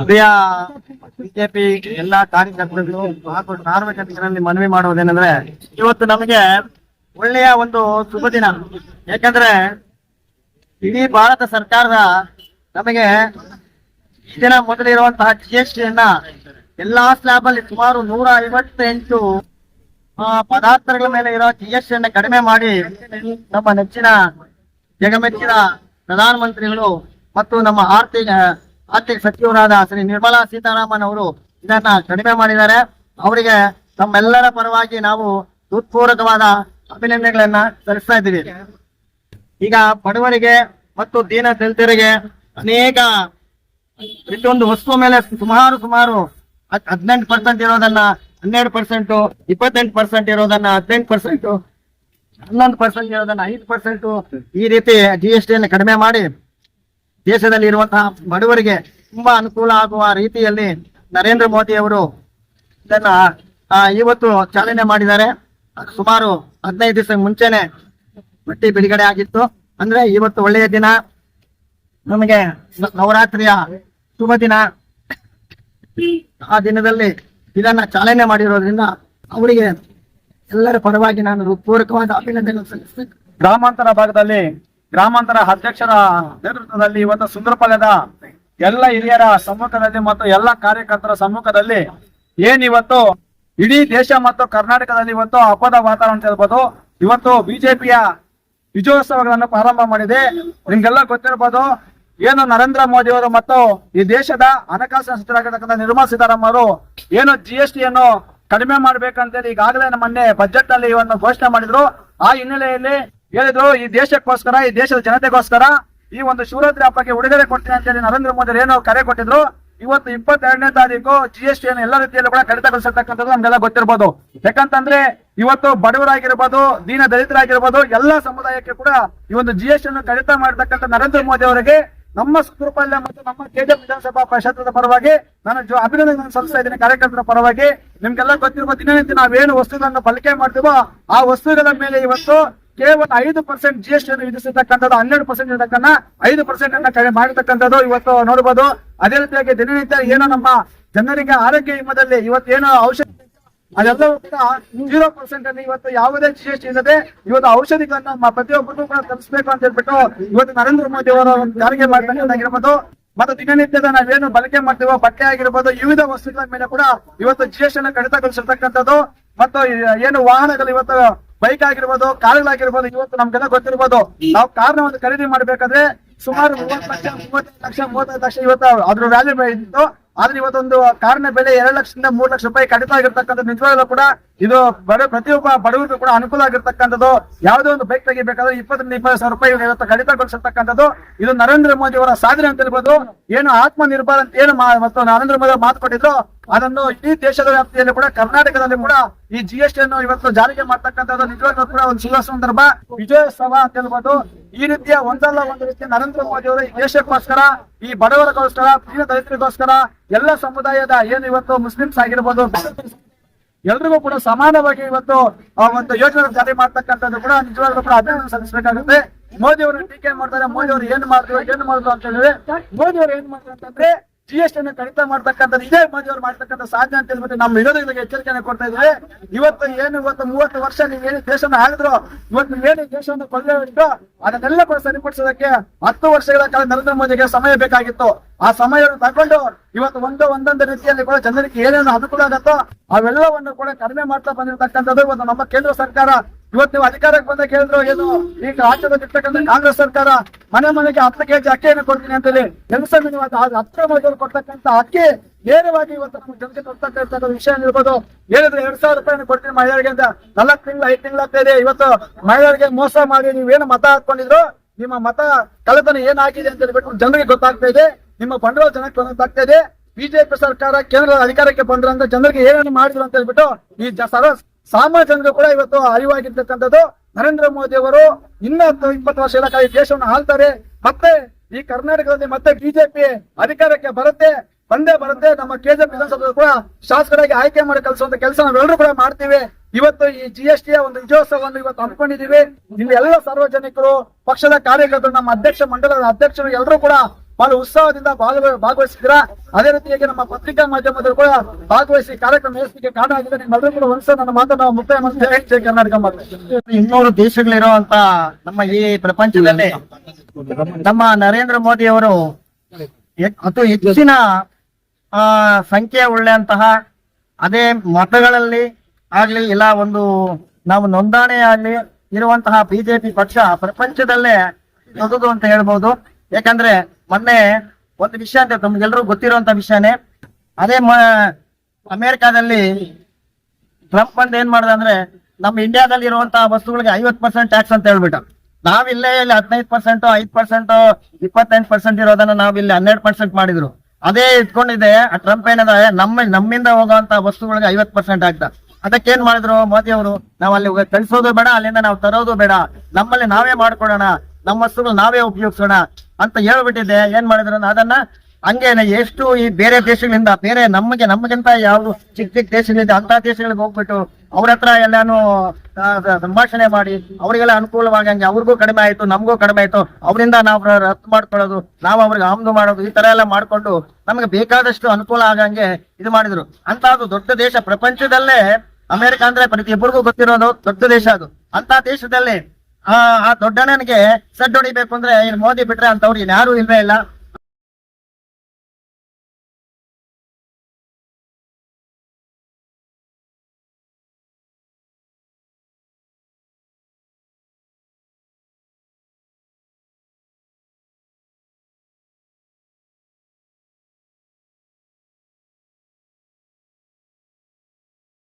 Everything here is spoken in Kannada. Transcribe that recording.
ಪ್ರಿಯ ಬಿಜೆಪಿ ಎಲ್ಲಾ ಕಾರ್ಯಕರ್ತರು ಹಾಗೂ ಸಾರ್ವಜನಿಕರಲ್ಲಿ ಮನವಿ ಮಾಡುವುದೇನೆಂದ್ರೆ ಇವತ್ತು ನಮಗೆ ಒಳ್ಳೆಯ ಒಂದು ಶುಭ ದಿನ. ಯಾಕಂದ್ರೆ ಇಡೀ ಭಾರತ ಸರ್ಕಾರದ ನಮಗೆ ದಿನ ಮೊದಲಿರುವಂತಹ ಜಿ ಎಸ್ ಟಿಯನ್ನ ಎಲ್ಲಾ ಸ್ಲಾಬ್ ಅಲ್ಲಿ ಸುಮಾರು ನೂರ ಐವತ್ತೆಂಟು ಪದಾರ್ಥಗಳ ಮೇಲೆ ಇರೋ ಜಿ ಎಸ್ ಟಿ ಅನ್ನ ಕಡಿಮೆ ಮಾಡಿ ನಮ್ಮ ನೆಚ್ಚಿನ ಜಗಮೆಚ್ಚಿನ ಪ್ರಧಾನಮಂತ್ರಿಗಳು ಮತ್ತು ನಮ್ಮ ಆರ್ಥಿಕ ಆರ್ಥಿಕ ಸಚಿವರಾದ ಶ್ರೀ ನಿರ್ಮಲಾ ಸೀತಾರಾಮನ್ ಅವರು ಇದನ್ನ ಕಡಿಮೆ ಮಾಡಿದ್ದಾರೆ. ಅವರಿಗೆ ತಮ್ಮೆಲ್ಲರ ಪರವಾಗಿ ನಾವು ಹೃತ್ಪೂರ್ವಕವಾದ ಅಭಿನಂದನೆಗಳನ್ನ ಸಲ್ಲಿಸ್ತಾ ಇದ್ದೀವಿ. ಈಗ ಬಡವರಿಗೆ ಮತ್ತು ದೀನ ದಲಿತರಿಗೆ ಅನೇಕ ಪ್ರತಿಯೊಂದು ವಸ್ತು ಮೇಲೆ ಸುಮಾರು ಸುಮಾರು ಹದಿನೆಂಟು ಪರ್ಸೆಂಟ್ ಇರೋದನ್ನ, ಹನ್ನೆರಡು ಪರ್ಸೆಂಟ್ ಇಪ್ಪತ್ತೆಂಟು ಪರ್ಸೆಂಟ್ ಇರೋದನ್ನ, ಹದಿನೆಂಟು ಪರ್ಸೆಂಟ್ ಹನ್ನೊಂದು ಪರ್ಸೆಂಟ್ ಇರೋದನ್ನ, ಐದು ಪರ್ಸೆಂಟ್ ಈ ರೀತಿ ಜಿ ಎಸ್ ಟಿಯನ್ನು ಕಡಿಮೆ ಮಾಡಿ ದೇಶದಲ್ಲಿ ಇರುವಂತಹ ಬಡವರಿಗೆ ತುಂಬಾ ಅನುಕೂಲ ಆಗುವ ರೀತಿಯಲ್ಲಿ ನರೇಂದ್ರ ಮೋದಿ ಅವರು ಇದನ್ನ ಇವತ್ತು ಚಾಲನೆ ಮಾಡಿದ್ದಾರೆ. ಸುಮಾರು ಹದಿನೈದು ದಿವಸ ಮುಂಚೆನೆ ಪಟ್ಟಿ ಬಿಡುಗಡೆ ಆಗಿತ್ತು. ಅಂದ್ರೆ ಇವತ್ತು ಒಳ್ಳೆಯ ದಿನ. ನಮಗೆ ನವರಾತ್ರಿಯ ಶುಭ ದಿನ. ಆ ದಿನದಲ್ಲಿ ಇದನ್ನ ಚಾಲನೆ ಮಾಡಿರೋದ್ರಿಂದ ಅವರಿಗೆ ಎಲ್ಲರ ಪರವಾಗಿ ನಾನು ಪೂರಕವಾದ ಅಭಿನಂದನೆ ಸಲ್ಲಿಸ್ತೇನೆ. ಗ್ರಾಮಾಂತರ ಭಾಗದಲ್ಲಿ ಗ್ರಾಮಾಂತರ ಅಧ್ಯಕ್ಷರ ನೇತೃತ್ವದಲ್ಲಿ ಇವತ್ತು ಸುಂದರಪಾಳ್ಯದ ಎಲ್ಲ ಹಿರಿಯರ ಸಮ್ಮುಖದಲ್ಲಿ ಮತ್ತು ಎಲ್ಲ ಕಾರ್ಯಕರ್ತರ ಸಮ್ಮುಖದಲ್ಲಿ ಏನಿವತ್ತು ಇಡೀ ದೇಶ ಮತ್ತು ಕರ್ನಾಟಕದಲ್ಲಿ ಇವತ್ತು ಹಬ್ಬದ ವಾತಾವರಣ ಹೇಳ್ಬೋದು. ಇವತ್ತು ಬಿಜೆಪಿಯ ವಿಜಯೋತ್ಸವಗಳನ್ನು ಪ್ರಾರಂಭ ಮಾಡಿದೆ. ನಿಮ್ಗೆಲ್ಲ ಗೊತ್ತಿರ್ಬೋದು, ಏನು ನರೇಂದ್ರ ಮೋದಿ ಅವರು ಮತ್ತು ಈ ದೇಶದ ಹಣಕಾಸಿನ ಸಚಿವರಾಗಿರ್ತಕ್ಕಂಥ ನಿರ್ಮಲಾ ಸೀತಾರಾಮನ್ ಅವರು ಏನು ಜಿ ಎಸ್ ಟಿಯನ್ನು ಕಡಿಮೆ ಮಾಡ್ಬೇಕಂತೇಳಿ ಈಗಾಗಲೇ ಮೊನ್ನೆ ಬಜೆಟ್ನಲ್ಲಿ ಇವನ್ನು ಘೋಷಣೆ ಮಾಡಿದ್ರು. ಆ ಹಿನ್ನೆಲೆಯಲ್ಲಿ ಹೇಳಿದ್ರು, ಈ ದೇಶಕ್ಕೋಸ್ಕರ, ಈ ದೇಶದ ಜನತೆಗೋಸ್ಕರ ಈ ಒಂದು ಶಿವರಾತ್ರಿ ಹಬ್ಬಕ್ಕೆ ಉಡುಗೊರೆ ಕೊಡ್ತೀನಿ ಅಂತೇಳಿ ನರೇಂದ್ರ ಮೋದಿ ಏನು ಕರೆ ಕೊಟ್ಟಿದ್ರು. ಇವತ್ತು ಇಪ್ಪತ್ತೆರಡನೇ ತಾರೀಕು ಜಿ ಎಸ್ ಟಿ ಎಲ್ಲ ರೀತಿಯಲ್ಲೂ ಕೂಡ ಕಡಿತಗೊಳಿಸಿರ್ತಕ್ಕಂಥದ್ದು ನಮ್ಗೆಲ್ಲ ಗೊತ್ತಿರ್ಬೋದು. ಯಾಕಂತಂದ್ರೆ ಇವತ್ತು ಬಡವರಾಗಿರ್ಬೋದು, ದೀನ ದಲಿತರಾಗಿರ್ಬೋದು, ಎಲ್ಲಾ ಸಮುದಾಯಕ್ಕೆ ಕೂಡ ಈ ಒಂದು ಜಿ ಎಸ್ ಟಿ ಅನ್ನು ಕಡಿತ ಮಾಡತಕ್ಕಂಥ ನರೇಂದ್ರ ಮೋದಿ ಅವರಿಗೆ ನಮ್ಮ ಸುಂದರಪಾಳ್ಯ ಮತ್ತು ನಮ್ಮ ಕೆಜೆಪಿ ವಿಧಾನಸಭಾ ಕ್ಷೇತ್ರದ ಪರವಾಗಿ ನಾನು ಅಭಿನಂದನೆ ಸಲ್ಲಿಸ್ತಾ ಇದ್ದೀನಿ ಕಾರ್ಯಕರ್ತರ ಪರವಾಗಿ. ನಿಮ್ಗೆಲ್ಲ ಗೊತ್ತಿರುವ ದಿನನಿತ್ಯ ನಾವೇನು ವಸ್ತುಗಳನ್ನು ಬಳಕೆ ಮಾಡ್ತೀವೋ ಆ ವಸ್ತುಗಳ ಮೇಲೆ ಇವತ್ತು ಕೇವಲ ಐದು ಪರ್ಸೆಂಟ್ ಜಿ ಎಸ್ ಟಿ ಅನ್ನು ವಿಧಿಸಿರ್ತಕ್ಕಂಥದ್ದು, ಹನ್ನೆರಡು ಪರ್ಸೆಂಟ್ ಇರತಕ್ಕಂಥ, ಐದು ಪರ್ಸೆಂಟ್ ಅನ್ನ ಕಡಿಮೆ ಮಾಡಿರ್ತಕ್ಕಂಥದ್ದು ಇವತ್ತು ನೋಡಬಹುದು ಅದೇ ರೀತಿಯಾಗಿ ದಿನನಿತ್ಯ ಏನೋ ನಮ್ಮ ಜನರಿಗೆ ಆರೋಗ್ಯ ವಿಮದಲ್ಲಿ ಇವತ್ತು ಏನು ಔಷಧಿ ಅದೆಲ್ಲವೂ ಕೂಡ ಜೀರೋ ಪರ್ಸೆಂಟ್ ಅಲ್ಲಿ ಇವತ್ತು ಯಾವುದೇ ಜಿ ಎಸ್ ಟಿ ಇಲ್ಲದೆ ಇವತ್ತು ಔಷಧಿಗಳನ್ನ ಪ್ರತಿಯೊಬ್ಬರಿಗೂ ಕೂಡ ತರಿಸಬೇಕು ಅಂತ ಹೇಳ್ಬಿಟ್ಟು ಇವತ್ತು ನರೇಂದ್ರ ಮೋದಿ ಅವರ ಜಾರಿಗೆ ಮಾಡ್ತಕ್ಕಂಥದ್ದಾಗಿರ್ಬೋದು ಮತ್ತು ದಿನನಿತ್ಯದ ನಾವೇನು ಬಳಕೆ ಮಾಡ್ತೀವೋ, ಬಟ್ಟೆ ಆಗಿರ್ಬೋದು, ವಿವಿಧ ವಸ್ತುಗಳ ಮೇಲೆ ಕೂಡ ಇವತ್ತು ಜಿ ಎಸ್ ಟಿ ಅನ್ನು ಕಡಿತಗೊಳಿಸಿರ್ತಕ್ಕಂಥದ್ದು. ಮತ್ತು ಏನು ವಾಹನಗಳು ಇವತ್ತು ಬೈಕ್ ಆಗಿರ್ಬೋದು ಕಾರುಗಳಾಗಿರ್ಬೋದು ಇವತ್ತು ನಮ್ಗೆಲ್ಲ ಗೊತ್ತಿರ್ಬೋದು. ನಾವು ಕಾರ್ನ ಒಂದು ಖರೀದಿ ಮಾಡ್ಬೇಕಾದ್ರೆ ಸುಮಾರು ಮೂವತ್ತು ಲಕ್ಷ ಮೂವತ್ತೈದು ಲಕ್ಷ ಮೂವತ್ತೈದು ಲಕ್ಷ ಇವತ್ತು ಅದ್ರ ವ್ಯಾಲ್ಯೂ ಇತ್ತು. ಆದ್ರೆ ಇವತ್ತೊಂದು ಕಾರಿನ ಬೆಲೆ ಎರಡು ಲಕ್ಷದಿಂದ ಮೂರು ಲಕ್ಷ ರೂಪಾಯಿ ಕಡಿತ ಆಗಿರ್ತಕ್ಕಂಥ ನಿಜವಾಗ್ಲೂ ಕೂಡ ಇದು ಬಡ ಪ್ರತಿಯೊಬ್ಬ ಬಡವರಿಗೂ ಕೂಡ ಅನುಕೂಲ ಆಗಿರ್ತಕ್ಕಂಥದ್ದು. ಯಾವುದೇ ಒಂದು ಬೈಕ್ ತೆಗಿಬೇಕಾದ್ರೆ ಇಪ್ಪತ್ತರಿಂದ ಇಪ್ಪತ್ತು ಸಾವಿರ ರೂಪಾಯಿ ಇವತ್ತು ಕಡಿತಗೊಳಿಸಿರ್ತಕ್ಕಂಥದ್ದು ಇದು ನರೇಂದ್ರ ಮೋದಿ ಅವರ ಸಾಧನೆ ಅಂತ ಹೇಳ್ಬೋದು. ಏನು ಆತ್ಮ ನಿರ್ಭರ ಅಂತ ಏನು ಮತ್ತು ನರೇಂದ್ರ ಮೋದಿ ಮಾತು ಕೊಟ್ಟಿದ್ರು, ಅದನ್ನು ಇಡೀ ದೇಶದ ವ್ಯಾಪ್ತಿಯಲ್ಲಿ ಕೂಡ, ಕರ್ನಾಟಕದಲ್ಲಿ ಕೂಡ ಈ ಜಿ ಎಸ್ ಟಿ ಅನ್ನು ಇವತ್ತು ಜಾರಿಗೆ ಮಾಡ್ತಕ್ಕಂಥದ್ದು ನಿಜವಾಗ್ಲೂ ಕೂಡ ಒಂದು ಶುಭ ಸಂದರ್ಭ. ವಿಜಯೋತ್ಸವ ಅಂತ ಹೇಳ್ಬೋದು. ಈ ರೀತಿಯ ಒಂದಲ್ಲ ಒಂದು ರೀತಿಯ ನರೇಂದ್ರ ಮೋದಿ ಅವರು ಈ ದೇಶಕ್ಕೋಸ್ಕರ, ಈ ಬಡವರಿಗೋಸ್ಕರ ದೀನ ದಲಿತರಿಗೋಸ್ಕರ ಎಲ್ಲ ಸಮುದಾಯದ ಏನು ಇವತ್ತು ಮುಸ್ಲಿಮ್ಸ್ ಆಗಿರ್ಬೋದು ಎಲ್ರಿಗೂ ಕೂಡ ಸಮಾನವಾಗಿ ಇವತ್ತು ಆ ಒಂದು ಯೋಜನೆ ಜಾರಿ ಮಾಡ್ತಕ್ಕಂಥದ್ದು ಕೂಡ ನಿಜವಾಗ್ಲೂ ಕೂಡ ಅಭಿನಂದನೆ ಸಲ್ಲಿಸಬೇಕಾಗುತ್ತೆ. ಮೋದಿ ಅವರು ಟೀಕೆ ಮಾಡ್ತಾರೆ, ಮೋದಿ ಅವರು ಏನ್ ಮಾಡಿದ್ರು ಏನ್ ಮಾಡಿದ್ರು ಅಂತ ಹೇಳಿದ್ರೆ, ಮೋದಿ ಅವರು ಏನ್ ಮಾಡ್ತಾರೆ ಅಂತಂದ್ರೆ ಜಿ ಎಸ್ ಟಿ ಕಡಿತ ಮಾಡ್ತಕ್ಕಂಥದ್ದು ಇದೇ ಮೋದಿ ಅವರು ಮಾಡ್ತಕ್ಕಂಥ ಸಾಧನೆ ಅಂತ ಹೇಳ್ಬಿಟ್ಟು ನಮ್ಮ ವಿರೋಧಿಗಳಿಗೆ ಎಚ್ಚರಿಕೆಯನ್ನು ಕೊಡ್ತಾ ಇದ್ರೆ ಇವತ್ತು ಏನು, ಇವತ್ತು ಮೂವತ್ತು ವರ್ಷ ನೀವು ಏನು ದೇಶವನ್ನು ಆಳಿದ್ರು, ಇವತ್ತು ಏನು ದೇಶವನ್ನು ಕೊಳ್ಳೆ ಅದನ್ನೆಲ್ಲ ಕೂಡ ಸರಿಪಡಿಸೋದಕ್ಕೆ ಹತ್ತು ವರ್ಷಗಳ ಕಾಲ ನರೇಂದ್ರ ಮೋದಿಗೆ ಸಮಯ ಬೇಕಾಗಿತ್ತು. ಆ ಸಮಯವನ್ನು ತಗೊಂಡು ಇವತ್ತು ಒಂದು ಒಂದೊಂದು ರೀತಿಯಲ್ಲಿ ಕೂಡ ಜನರಿಗೆ ಏನೇನು ಅನುಕೂಲ ಆಗತ್ತೋ, ಅವೆಲ್ಲವನ್ನು ಕೂಡ ಕಡಿಮೆ ಮಾಡ್ತಾ ಬಂದಿರತಕ್ಕಂಥದ್ದು ಒಂದು ನಮ್ಮ ಕೇಂದ್ರ ಸರ್ಕಾರ. ಇವತ್ತು ನೀವು ಅಧಿಕಾರಕ್ಕೆ ಬಂದ ಕೇಳಿದ್ರು ಏನು ಈಗ ರಾಜ್ಯದಲ್ಲಿ ಕಾಂಗ್ರೆಸ್ ಸರ್ಕಾರ ಮನೆ ಮನೆಗೆ ಹತ್ತು ಕೆಜಿ ಅಕ್ಕಿಯನ್ನು ಕೊಡ್ತೀನಿ ಅಂತೇಳಿ ಕೆಲಸ ಹತ್ತು ಕೊಡ್ತಕ್ಕಂಥ ಅಕ್ಕಿ ನೇರವಾಗಿ ಇವತ್ತು ನಮ್ಮ ಜನತೆ ಕೊಡ್ತಕ್ಕಂಥ ವಿಷಯ ಇರ್ಬೋದು ಹೇಳಿದ್ರೆ ಎರಡ್ ಸಾವಿರ ರೂಪಾಯಿ ಕೊಡ್ತೀನಿ ಮಹಿಳೆಯರಿಗೆ ಅಂತ ನಾಲ್ಕು ತಿಂಗಳು, ಐದು ತಿಂಗಳಾಗ್ತಾ ಇವತ್ತು ಮಹಿಳೆಯರಿಗೆ ಮೋಸ ಮಾಡಿ ನೀವೇನು ಮತ ಹಾಕೊಂಡಿದ್ರು, ನಿಮ್ಮ ಮತ ಕಳೆತನ ಏನಾಗಿದೆ ಅಂತ ಹೇಳ್ಬಿಟ್ಟು ಜನರಿಗೆ ಗೊತ್ತಾಗ್ತಾ ಇದೆ. ನಿಮ್ಮ ಬಂಡವಾಳ ಜನಕ್ಕೆ ಗೊತ್ತಾಗ್ತಾ ಇದೆ. ಬಿಜೆಪಿ ಸರ್ಕಾರ ಕೇಂದ್ರ ಅಧಿಕಾರಕ್ಕೆ ಬಂದ್ರಂತ ಜನರಿಗೆ ಏನೇನು ಮಾಡಿದ್ರು ಅಂತ ಹೇಳ್ಬಿಟ್ಟು ಈ ಸರ್ವ ಸಾಮಾನ್ಯ ಜನರು ಕೂಡ ಇವತ್ತು ಅರಿವಾಗಿರ್ತಕ್ಕಂಥದ್ದು. ನರೇಂದ್ರ ಮೋದಿ ಅವರು ಇನ್ನ ಇಪ್ಪತ್ತು ವರ್ಷಗಳ ಕಾಲ ದೇಶವನ್ನು ಆಳ್ತಾರೆ. ಮತ್ತೆ ಈ ಕರ್ನಾಟಕದಲ್ಲಿ ಮತ್ತೆ ಬಿಜೆಪಿ ಅಧಿಕಾರಕ್ಕೆ ಬರುತ್ತೆ. ಬಂದೇ ಬರುತ್ತೆ. ನಮ್ಮ ಕೆಜೆಪಿ ವಿಧಾನಸಭೆ ಕೂಡ ಶಾಸಕರಾಗಿ ಆಯ್ಕೆ ಮಾಡಿ ಕಲಿಸುವಂತ ಕೆಲಸ ನಾವೆಲ್ಲರೂ ಕೂಡ ಮಾಡ್ತೀವಿ. ಇವತ್ತು ಈ ಜಿ ಎಸ್ ಟಿಯ ಒಂದು ವಿಜಯೋತ್ಸವವನ್ನು ಇವತ್ತು ಹಮ್ಮಿಕೊಂಡಿದ್ದೀವಿ. ಇಲ್ಲಿ ಎಲ್ಲ ಸಾರ್ವಜನಿಕರು, ಪಕ್ಷದ ಕಾರ್ಯಕರ್ತರು, ನಮ್ಮ ಅಧ್ಯಕ್ಷ ಮಂಡಲದ ಅಧ್ಯಕ್ಷರು ಎಲ್ಲರೂ ಕೂಡ ಬಹಳ ಉತ್ಸಾಹದಿಂದ ಭಾಗವ- ಭಾಗವಹಿಸಿದ್ರ ಅದೇ ರೀತಿಯಾಗಿ ನಮ್ಮ ಪತ್ರಿಕಾ ಮಾಧ್ಯಮದಲ್ಲಿ ಕೂಡ ಭಾಗವಹಿಸಿ ಕಾರ್ಯಕ್ರಮ ನಡೆಸಲಿಕ್ಕೆ ಕಾರಣ ಆಗಿದೆ ನಿಮ್ಮೆಲ್ಲರೂ ಕೂಡ ಒಂದ್ಸಲ ನನ್ನ ಮಾತು ನಾವು ಮುಕ್ತಾಯ ಮಾಡ್ತೇವೆ. ಕರ್ನಾಟಕ ಇನ್ನೂರು ದೇಶಗಳಿರುವಂತ ನಮ್ಮ ಈ ಪ್ರಪಂಚದಲ್ಲಿ ನಮ್ಮ ನರೇಂದ್ರ ಮೋದಿ ಅವರು ಅತಿ ಹೆಚ್ಚಿನ, ಆ, ಸಂಖ್ಯೆ ಉಳ್ಳಂತಹ ಅದೇ ಮತಗಳಲ್ಲಿ ಆಗ್ಲಿ ಇಲ್ಲ ಒಂದು ನಾವು ನೋಂದಣಿ ಆಗ್ಲಿ ಇರುವಂತಹ ಬಿಜೆಪಿ ಪಕ್ಷ ಪ್ರಪಂಚದಲ್ಲೇ ದೊಡ್ಡದು ಅಂತ ಹೇಳ್ಬೋದು. ಯಾಕಂದ್ರೆ ಮೊನ್ನೆ ಒಂದು ವಿಷಯ ಅಂತ ತಮ್ಗೆಲ್ರಿಗೂ ಗೊತ್ತಿರುವಂತ ವಿಷಯನೇ. ಅದೇ ಅಮೆರಿಕಾದಲ್ಲಿ ಟ್ರಂಪ್ ಬಂದ್ ಏನ್ ಮಾಡ್ದೆ ಅಂದ್ರೆ ನಮ್ಮ ಇಂಡಿಯಾದಲ್ಲಿ ಇರುವಂತಹ ವಸ್ತುಗಳಿಗೆ ಐವತ್ ಪರ್ಸೆಂಟ್ ಟ್ಯಾಕ್ಸ್ ಅಂತ ಹೇಳ್ಬಿಟ್ಟು. ನಾವಿಲ್ಲೇ ಇಲ್ಲಿ ಹದಿನೈದು ಪರ್ಸೆಂಟ್ ಐದ್ ಪರ್ಸೆಂಟ್ ಇಪ್ಪತ್ತೆಂಟು ಪರ್ಸೆಂಟ್ ಇರೋದನ್ನ ನಾವಿಲ್ಲಿ ಹನ್ನೆರಡು ಪರ್ಸೆಂಟ್ ಮಾಡಿದ್ರು. ಅದೇ ಇಟ್ಕೊಂಡಿದೆ ಆ ಟ್ರಂಪ್ ಏನಂದ್ರೆ ನಮ್ಮ, ನಮ್ಮಿಂದ ಹೋಗುವಂತ ವಸ್ತುಗಳಿಗೆ ಐವತ್ ಪರ್ಸೆಂಟ್ ಆಗ್ತಾ. ಅದಕ್ಕೆ ಏನ್ ಮಾಡಿದ್ರು ಮೋದಿ ಅವರು, ನಾವು ಅಲ್ಲಿ ಕಳ್ಸೋದು ಬೇಡ, ಅಲ್ಲಿಂದ ನಾವು ತರೋದು ಬೇಡ. ನಮ್ಮಲ್ಲಿ ನಾವೇ ಮಾಡ್ಕೊಡೋಣ. ನಮ್ಮ ವಸ್ತುಗಳು ನಾವೇ ಉಪಯೋಗಿಸೋಣ ಅಂತ ಹೇಳ್ಬಿಟ್ಟಿದ್ದೆ. ಏನ್ ಮಾಡಿದ್ರು? ಅದನ್ನ ಹಂಗೇನೆ ಎಷ್ಟು ಈ ಬೇರೆ ದೇಶಗಳಿಂದ, ಬೇರೆ ನಮಗೆ, ನಮಗಿಂತ ಯಾವ್ದು ಚಿಕ್ಕ ಚಿಕ್ಕ ದೇಶಗಳಿಂದ ಅಂತ ದೇಶಗಳಿಗೆ ಹೋಗ್ಬಿಟ್ಟು ಅವ್ರ ಹತ್ರ ಎಲ್ಲಾನು ಸಂಭಾಷಣೆ ಮಾಡಿ, ಅವರಿಗೆಲ್ಲ ಅನುಕೂಲವಾಗಂಗೆ ಅವ್ರಿಗೂ ಕಡಿಮೆ ಆಯ್ತು, ನಮಗೂ ಕಡಿಮೆ ಆಯ್ತು, ಅವರಿಂದ ನಾವು ರಫ್ತು ಮಾಡ್ಕೊಳ್ಳೋದು, ನಾವು ಅವ್ರಿಗೆ ಆಮದು ಮಾಡೋದು, ಈ ತರ ಎಲ್ಲ ಮಾಡ್ಕೊಂಡು ನಮಗೆ ಬೇಕಾದಷ್ಟು ಅನುಕೂಲ ಆಗಂಗೆ ಇದು ಮಾಡಿದ್ರು. ಅಂತ ಅದು ದೊಡ್ಡ ದೇಶ ಪ್ರಪಂಚದಲ್ಲೇ ಅಮೆರಿಕ ಅಂದ್ರೆ ಪ್ರತಿಯೊಬ್ಬರಿಗೂ ಗೊತ್ತಿರೋದು ದೊಡ್ಡ ದೇಶ ಅದು. ಅಂತ ದೇಶದಲ್ಲಿ ಆ ಆ ದೊಡ್ಡಣ್ಣನಿಗೆ ಸಡ್ ಹೊಡಿಬೇಕು ಅಂದ್ರೆ ಮೋದಿ ಬಿಟ್ರೆ ಅಂತವ್ರು ಯಾರು ಇಲ್ವೇ ಇಲ್ಲ.